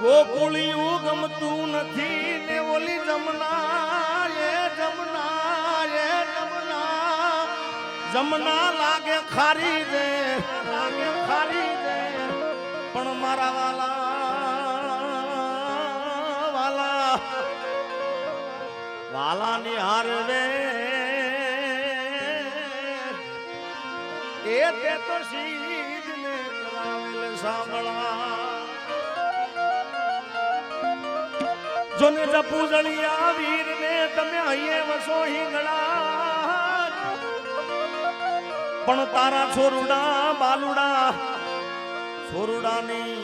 ગોકુળિયું ગમતું નથી ને ઓલી જમના એ જમના એ જમના. જમના લાગે ખારી દે, લાગે ખારી દે. પણ મારા વાલા વાલા, વાલાની હારવે. એ તે તો સીધ ને કરાવેલ જોને જપુ જણિયા વીર ને તમે અહીંયા વસો હિંગળા પણ તારા છોરુડા, બાલુડા, છોરુડાની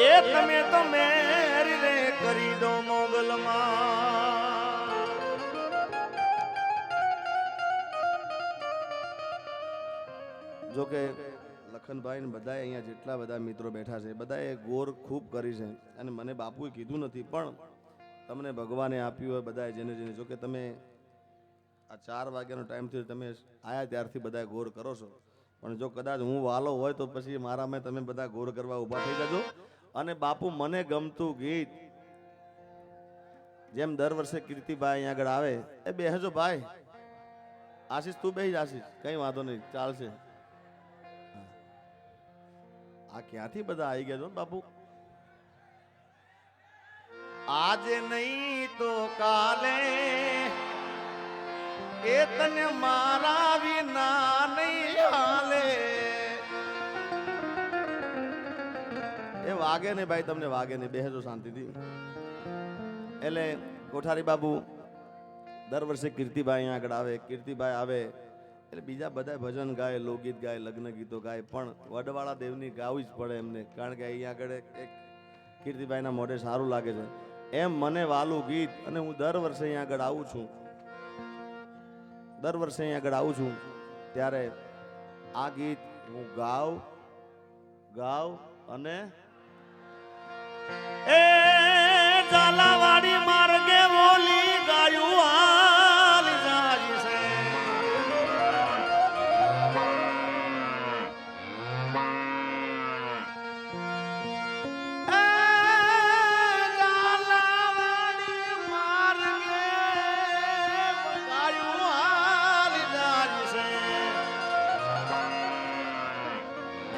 એ તમે તો મેરી રે કરી દો મોગલમાં જો કે લખનભાઈ ને બધા અહીંયા જેટલા બધા મિત્રો બેઠા છે, બધાએ ગોર ખૂબ કરી છે. અને મને બાપુએ કીધું નથી, પણ તમને ભગવાને આપ્યું હોય બધાએ જેને જેને. જો કે તમે આ ચાર વાગ્યાનો ટાઈમ થયો, તમે આયા ત્યારથી બધા ગોર કરો છો. પણ જો કદાચ હું વાલો હોય તો પછી મારામાં તમે બધા ગોર કરવા ઊભા થઈ જજો. અને બાપુ, મને ગમતું ગીત જેમ દર વર્ષે કીર્તિભાઈ અહીંયા આગળ આવે, એ બેહજો ભાઈ. આશીષ, તું બેસી આશીષ, કંઈ વાંધો નહીં, ચાલશે. આ ક્યાંથી બધા આવી ગયા છો બાપુ? આજે નહીં તો કાલે. એ તને મારા વિના નહીં હાલે. એ વાગે ને ભાઈ, તમને વાગે ને બેહજો શાંતિથી. એટલે કોઠારી બાબુ, દર વર્ષે કીર્તિભાઈ અહીંયા આગળ આવે, કીર્તિભાઈ આવે. એટલે બીજા બધા ભજન ગાય, લોકગીત ગાય, લગ્ન ગીતો ગાય, પણ વડવાળા દેવની ગાવી જ પડે એમને. કારણ કે અહીંયા આગળ એક કીર્તિભાઈના મોઢે સારું લાગે છે. એમ મને વાલું ગીત, અને હું દર વર્ષે અહીંયા આગળ આવું છું. દર વર્ષે અહીંયા આગળ આવું છું. ત્યારે આ ગીત હું ગાવ ગાવ અને એ ઝાલાવાડી માર્ગે બોલી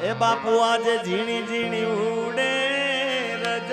એ બાપુ આજે ઝીણી ઝીણી ઉડે રજ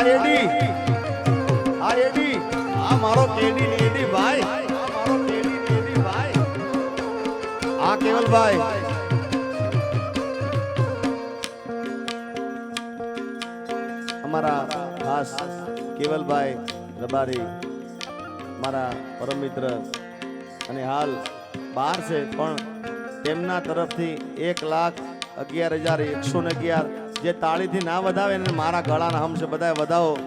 આ એડી આ એડી આ મારો કેડી ને એડી ભાઈ. આ મારો કેડી ને એડી ભાઈ. આ કેવલભાઈ અમારા ખાસ કેવલભાઈ રબારી મારા પરમ મિત્ર અને હાલ બહાર છે પણ તેમના તરફથી એક લાખ અગિયાર હજાર એકસો ને અગિયાર જે તાળીથી ના વધાવે ને મારા ગળાના હમ છે વધાવો.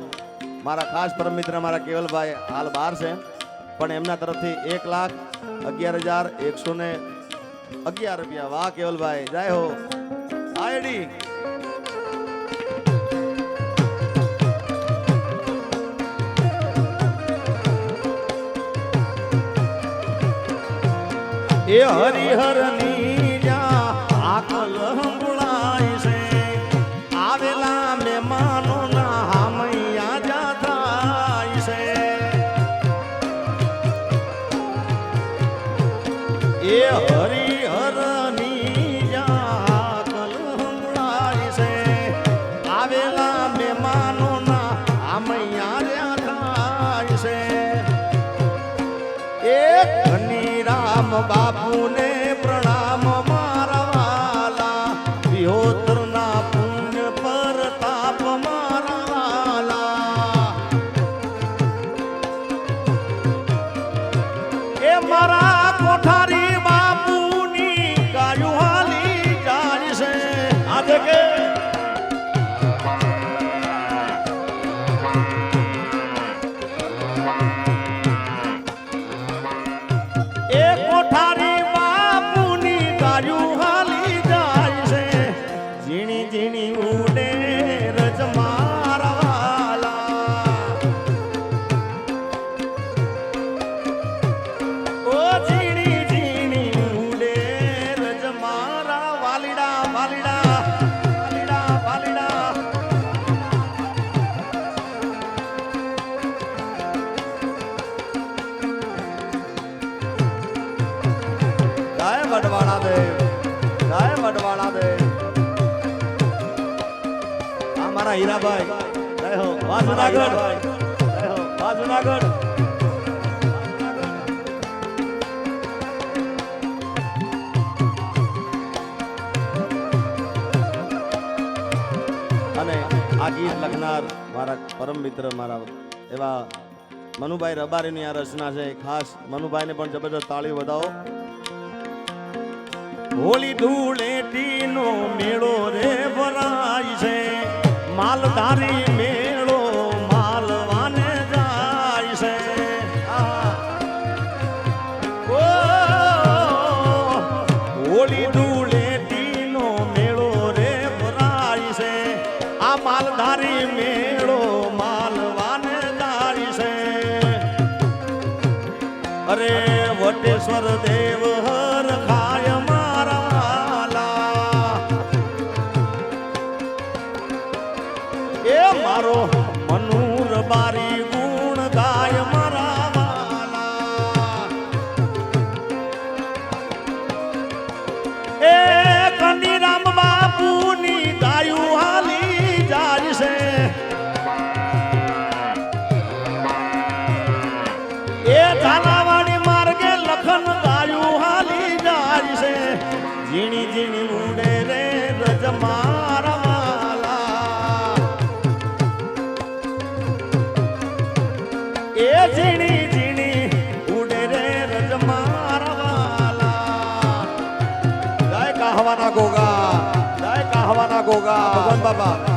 મારા ખાસ પરમ મિત્ર મારા કેવલભાઈ હાલ બહાર છે. પણ એમના તરફથી એક લાખ અગિયાર હજાર એકસો ને અગિયાર રૂપિયા. વાહ, કેવલભાઈ. જય હો. આઈડી. એ હરિહરની બાપુને પ્રણામ મારા વાલા વિહોતરના પુણ્ય પર તાપ મારા વાલા એ મારા કોઠારી બાપુની ગાયું હાલી જાય છે. આજે કે વડવાળા દેવ જય વડવાળા મારા હીરાભાઈ અને આ ગીત લખનાર મારા પરમ મિત્ર, મારા એવા મનુભાઈ રબારીની આ રચના છે. ખાસ મનુભાઈને પણ જબરજસ્ત તાળી વધાવો. હોળી ધૂળેટીનો મેળો રે ભરાય છે. માલધારી મેળો માલવાને જાય છે. હોળી ધૂળેટીનો મેળો રે ભરાય છે. આ માલધારી મેળો માલવાને જાય છે. અરે વટેશ્વર દેવ કાહવાના ગોગા. જય કાહવાના ગોગા. ભગવાન બાબા.